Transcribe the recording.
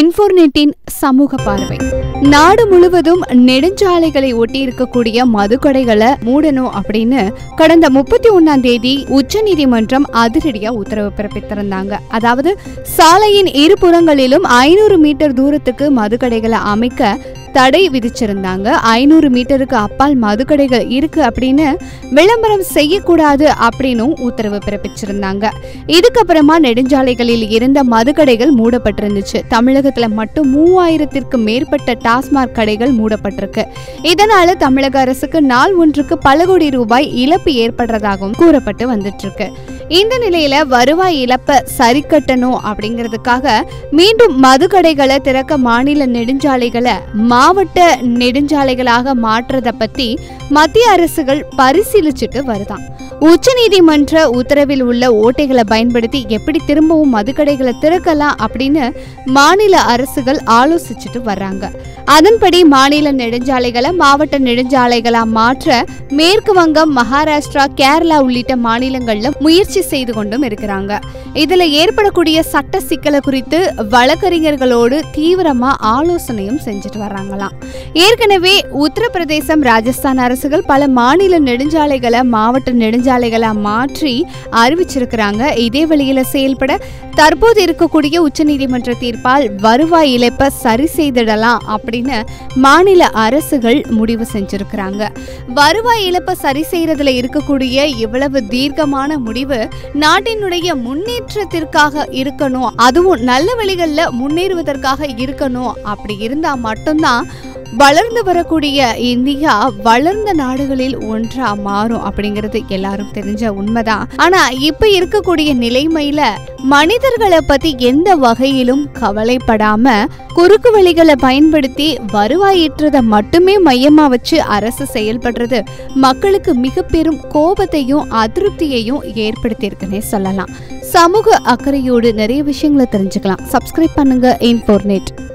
இன்ஃபோர்நெட்டின் சமூக பார்வை. நாடு முழுவதும் நெடுஞ்சாலைகளை ஒட்டி இருக்கக்கூடிய மதுக்கடைகளை மூடணும் அப்படின்னு கடந்த முப்பத்தி ஒன்னாம் தேதி உச்சநீதிமன்றம் அதிரடியா உத்தரவு பிறப்பித்திருந்தாங்க. அதாவது சாலையின் இரு புறங்களிலும் ஐநூறு மீட்டர் தூரத்துக்கு மதுக்கடைகளை அமைக்க தடை விதிச்சிருந்தாங்க. ஐநூறு மீட்டருக்கு அப்பால் மதுக்கடைகள் இருக்கு அப்படின்னு விளம்பரம் செய்யக்கூடாது அப்படின்னும் உத்தரவு பிறப்பிச்சிருந்தாங்க. இதுக்கப்புறமா நெடுஞ்சாலைகளில் இருந்த மதுக்கடைகள் மூடப்பட்டிருந்துச்சு. தமிழகத்துல மட்டும் மூவாயிரத்திற்கு மேற்பட்ட டாஸ்மாக் கடைகள் மூடப்பட்டிருக்கு. இதனால தமிழக அரசுக்கு நாள் ஒன்றுக்கு பல கோடி ரூபாய் இழப்பு ஏற்படுறதாகவும் கூறப்பட்டு வந்துட்டு இருக்கு இந்த நிலையில வருவாய் இழப்ப சரி கட்டணும் அப்படிங்கிறதுக்காக மீண்டும் மதுக்கடைகளை திறக்க மாநில நெடுஞ்சாலைகளை மாவட்ட நெடுஞ்சாலைகளாக மாற்றத பத்தி மத்திய அரசுகள் பரிசீலிச்சுட்டு வருதாம். உச்சநீதிமன்ற உத்தரவில் உள்ள ஓட்டைகளை பயன்படுத்தி எப்படி திரும்பவும் மதுக்கடைகளை திறக்கலாம் அப்படின்னு மாநில அரசுகள் ஆலோசிச்சுட்டு வர்றாங்க. அதன்படி மாநில நெடுஞ்சாலைகளை மாவட்ட நெடுஞ்சாலைகளா மாற்ற மேற்கு வங்கம் மகாராஷ்டிரா கேரளா உள்ளிட்ட மாநிலங்கள்ல முயற்சி செய்து கொண்டும் இருக்கிறாங்க. இதுல ஏற்படக்கூடிய சட்ட சிக்கலை குறித்து வழக்கறிஞர்களோடு தீவிரமா ஆலோசனையும் செஞ்சுட்டு வர்றாங்களாம். ஏற்கனவே உத்தரப்பிரதேசம் ராஜஸ்தான் அரசுகள் பல மாநில நெடுஞ்சாலைகளை மாவட்ட நெடுஞ்சாலை நெடுஞ்சாலைகளா மாற்றி அறிவிச்சிருக்கிறாங்க. இதே வழியில செயல்பட தற்போது இருக்கக்கூடிய உச்சநீதிமன்ற தீர்ப்பால் வருவாய் இழப்பை சரி செய்திடலாம் அப்படின்னு மாநில அரசுகள் முடிவு செஞ்சிருக்கிறாங்க. வருவாய் இழப்பை சரி செய்யறதுல இருக்கக்கூடிய இவ்வளவு தீர்க்கமான முடிவு நாட்டினுடைய முன்னேற்றத்திற்காக இருக்கணும். அதுவும் நல்ல வழிகளில் முன்னேறுவதற்காக இருக்கணும். அப்படி இருந்தால் மட்டும்தான் வளர்ந்து வரக்கூடிய இந்தியா வளர்ந்த நாடுகளில் ஒன்றா மாறும் அப்படிங்கிறது எல்லாரும் தெரிஞ்ச உண்மைதான். ஆனா இப்ப இருக்கக்கூடிய நிலைமையில மனிதர்களை பத்தி எந்த வகையிலும் கவலைப்படாம குறுக்கு வழிகளை பயன்படுத்தி வருவாயிற்றதை மட்டுமே மையமா வச்சு அரசு செயல்படுறது மக்களுக்கு மிக பெரும் கோபத்தையும் அதிருப்தியையும் ஏற்படுத்தியிருக்குன்னே சொல்லலாம். சமூக அக்கறையோடு நிறைய விஷயங்களை தெரிஞ்சுக்கலாம். சப்ஸ்கிரைப் பண்ணுங்க. இன்ஃபோர்நெட்